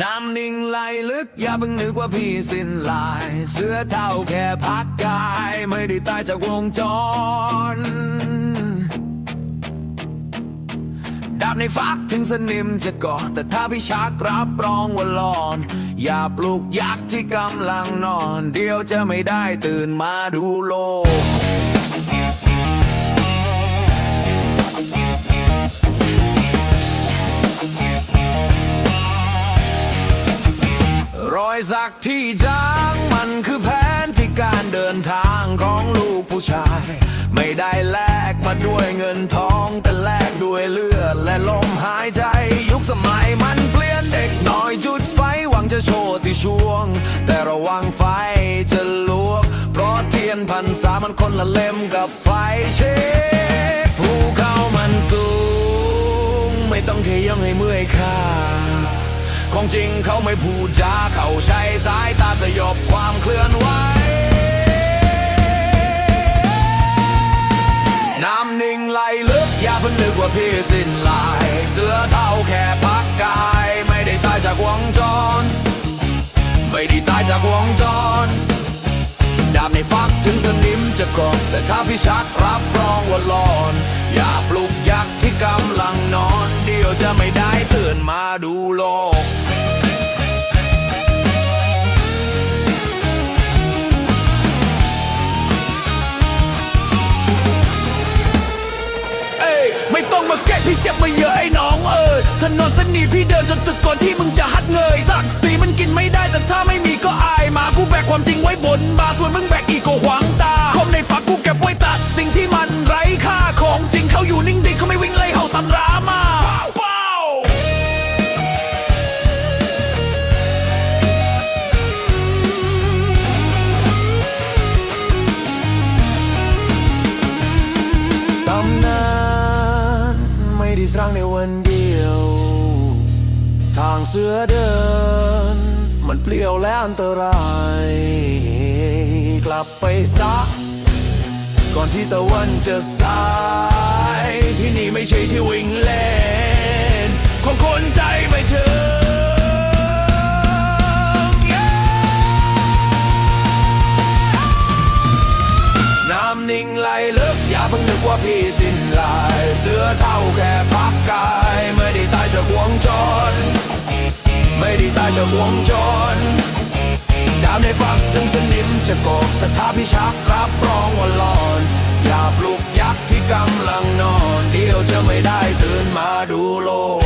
น้ำนิ่งไหลลึกอย่าเพิ่งนึกว่าพี่สิ้นลาย เสื้อเท่าแค่พักกาย ไม่ได้ตายจากวงจร ดาบในฟักถึงสนิมจะก่อ แต่ถ้าพี่ชักรับรองว่าหลอน อย่าปลุกยักษ์ที่กำลังนอน เดี๋ยวจะไม่ได้ตื่นมาดูโลก สักที่จางมันคือแผนที่การเดินทางของลูกผู้ชาย ไม่ได้แลกมาด้วยเงินทอง แต่แลกด้วยเลือดและลมหายใจ ยุคสมัยมันเปลี่ยนเด็กน้อยจุดไฟหวังจะโชว์ที่ช่วง แต่ระวังไฟจะลวก เพราะเทียนพันษามันคนละเล่มกับไฟเช็ ของจริงเขาไม่พูดจาเขาใช้สายตาสยบความเคลื่อนไหวน้ำนิ่งไหลลึกอย่าเพิ่งนึกว่าพี่สิ้นลาย เสื้อเท่าแค่พักกาย ไม่ได้ตายจากวงจร ไม่ได้ตายจากวงจรดาบในฟักถึงสนิมจะกอบแต่ถ้าพี่ชักรับรองว่าหลอน อย่าปลุกยักษ์ที่กำลังนอน เดี๋ยวจะไม่ได้ตื่นมาดูโลก เยอะไอ้น้องเออถนนเส้นนี้พี่เดินจนสึกก่อนที่มึงจะหัดเงยสักสีมันกินไม่ได้แต่ถ้าไม่มีก็อายมากูแบกความจริงไว้บนบาส่วนมึงแบกอีโกขวางตาคมในฝักกูเก็บไว้ตัดสิ่งที่มันไร้ค่าของจริงเขาอยู่นิ่งๆเขาไม่วิ่งไล่เห่าตำรามาเป้าตำนาน ไม่สร้างในวันเดียว ทางเสือเดิน มันเปลี่ยวและอันตราย กลับไปซะ ก่อนที่ตะวันจะสาย ที่นี่ไม่ใช่ที่วิ่งเล่น ของคนใจไม่ถึงน้ำนิ่งไหล เพิ่งนึกว่าพี่สิ้นลาย เสื้อเท่าแค่พักกาย ไม่ได้ตายจากวงจร ไม่ได้ตายจากวงจร ดาวในฝักถึงสนิมจะกบแต่ถ้าพี่ชักรับรองว่าหลอน อย่าปลุกยักษ์ที่กำลังนอน เดี๋ยวจะไม่ได้ตื่นมาดูโลก